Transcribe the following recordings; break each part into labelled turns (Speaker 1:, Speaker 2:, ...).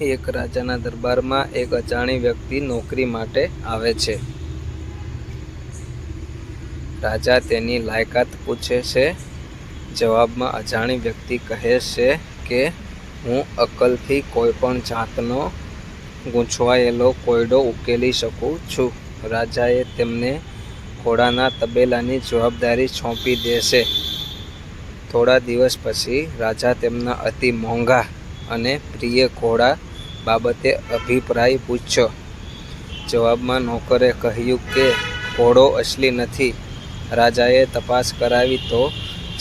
Speaker 1: એક રાજાના દરબારમાં એક અજાણી વ્યક્તિ નોકરી માટે આવે છે. રાજા તેની લાયકાત પૂછે છે. જવાબમાં અજાણી વ્યક્તિ કહે છે કે, હું અકલથી કોઈ પણ જાતનો ગૂંચવાયેલો કોયડો ઉકેલી શકું છું. રાજાએ તેમને ઘોડાના તબેલાની જવાબદારી સોંપી દેશે થોડા દિવસ પછી રાજા તેમના અતિ મોંઘા અને પ્રિય ઘોડા બાબતે અભિપ્રાય પૂછ્યો. જવાબમાં નોકરે કહ્યું કે, ઘોડો અસલી નથી. રાજાએ તપાસ કરાવી તો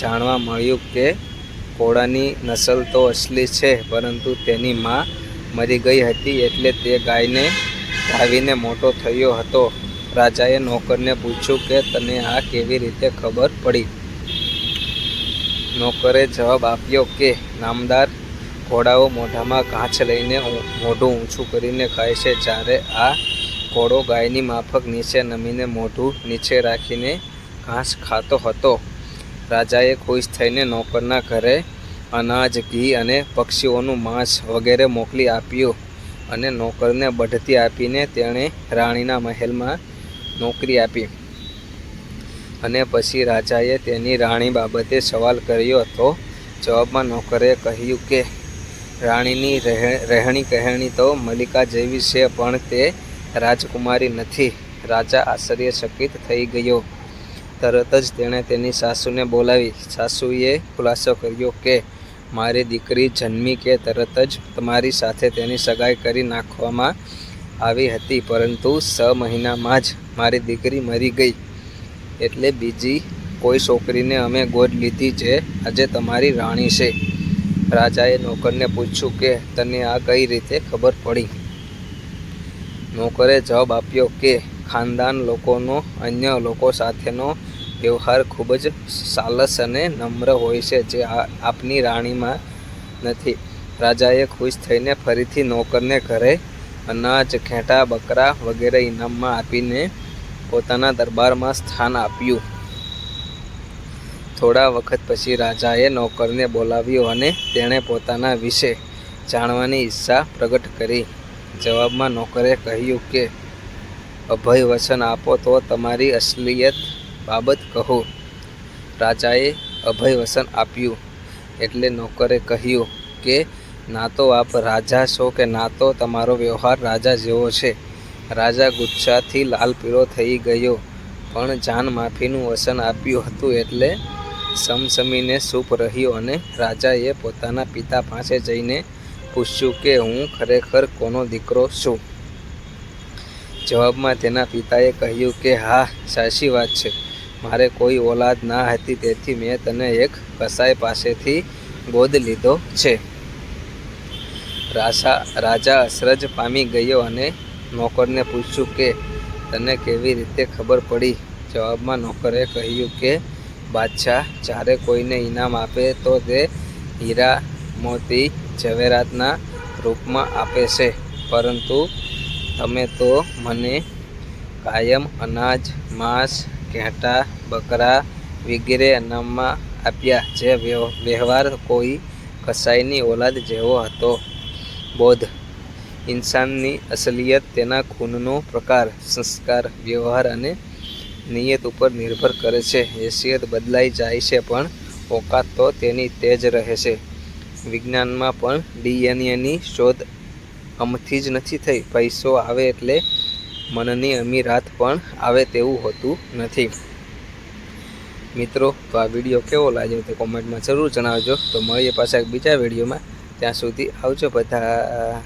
Speaker 1: જાણવા મળ્યું કે, ઘોડાની નસલ તો અસલી છે, પરંતુ તેની માં મરી ગઈ હતી એટલે તે ગાયને ધાવીને મોટો થયો હતો. રાજાએ નોકરને પૂછ્યું કે, તને આ કેવી રીતે ખબર પડી? નોકરે જવાબ આપ્યો કે, નામદાર ઘોડાઓ મોઢામાં કાંચ લઈને મોઢું ઊંચું કરીને ખાય છે. જ્યારે આ ઘોડો ગાયની માફક નીચે નમીને મોઢું નીચે રાખીને ઘાસ ખાતો હતો. રાજાએ ખુશ થઈને નોકરના ઘરે અનાજ, ઘી અને પક્ષીઓનું માંસ વગેરે મોકલી આપ્યું અને નોકરને બઢતી આપીને તેણે રાણીના મહેલમાં નોકરી આપી. અને પછી રાજાએ તેની રાણી બાબતે સવાલ કર્યો તો જવાબમાં નોકરે કહ્યું કે રાણીની રહે- રહેણી કહેણી તો મલિકા જેવી છે, પણ તે રાજકુમારી નથી. રાજા આશ્ચર્યચકિત થઈ ગયો. તરત જ તેણે તેની સાસુને બોલાવી. સાસુએ ખુલાસો કર્યો કે, મારી દીકરી જન્મી કે તરત જ તમારી સાથે તેની સગાઈ કરી નાખવામાં આવી હતી, પરંતુ છ મહિનામાં જ મારી દીકરી મરી ગઈ. એટલે બીજી કોઈ છોકરીને અમે ગોદ લીધી જે આજે તમારી રાણી છે. રાજાએ નોકરને પૂછ્યું કે, તને આ કઈ રીતે ખબર પડી? નોકરે જવાબ આપ્યો કે, ખાનદાન લોકોનો, અન્ય લોકો સાથેનો વ્યવહાર ખૂબ જ સાલસ અને નમ્ર હોય છે, જે આપની રાણીમાં નથી. રાજાએ ખુશ થઈને ફરીથી નોકરને ઘરે અનાજ, ઘેંટા, બકરા વગેરે ઇનામમાં આપીને પોતાના દરબારમાં સ્થાન આપ્યું. થોડા વખત પછી રાજાએ નોકરને બોલાવ્યો અને તેણે પોતાના વિશે જાણવાની ઈચ્છા પ્રગટ કરી. જવાબમાં નોકરે કહ્યું કે, અભય વચન આપો તો તમારી અસલિયત બાબત કહો. રાજાએ અભય વચન આપ્યું એટલે નોકરે કહ્યું કે, ના તો આપ રાજા છો કે ના તો તમારો વ્યવહાર રાજા જેવો છે. રાજા ગુસ્સાથી લાલ પીળો થઈ ગયો, પણ જાન માફીનું વચન આપ્યું હતું એટલે સમસમીને સૂપ રહ્યો અને રાજાએ પોતાના પિતા પાસે જઈને પૂછ્યું કે, હું ખરેખર કોનો દીકરો છું? જવાબમાં તેના પિતાએ કહ્યું કે, હા, સાચી વાત છે. મારે કોઈ ઓલાદ ના હતી, તેથી મેં તને એક કસાઈ પાસેથી ગોદ લીધો છે. રાજા રાજા અસરજ પામી ગયો અને નોકરને પૂછ્યું કે, તને કેવી રીતે ખબર પડી? જવાબમાં નોકરે કહ્યું કે બાદશાહ જ્યારે કોઈને ઇનામ આપે તો તે હીરા મોતી ઝવેરાતના રૂપમાં આપે છે. પરંતુ તમે તો મને કાયમ અનાજ, માંસ, ઘેટા, બકરા વગેરે ઇનામમાં આપ્યા, જે વ્યવ- વ્યવહાર કોઈ કસાઈની ઓલાદ જેવો હતો. બોધ. ઇન્સાનની અસલિયત તેના ખૂનનો પ્રકાર, સંસ્કાર, વ્યવહાર અને નિયત ઉપર નિર્ભર કરે છે. હેસિયત બદલાઈ જાય છે, પણ ઓકાત તો તેની તેજ રહે છે. વિજ્ઞાનમાં પણ ડીએનએની શોધ અમથી જ નથી થઈ. પૈસો આવે એટલે મનની અમીરાત પણ આવે તેવું હોતું નથી. મિત્રો, તો આ વીડિયો કેવો લાગ્યો તે કોમેન્ટમાં જરૂર જણાવજો. તો મળીએ પાછા બીજા વિડીયોમાં. ત્યાં સુધી આવજો બધા.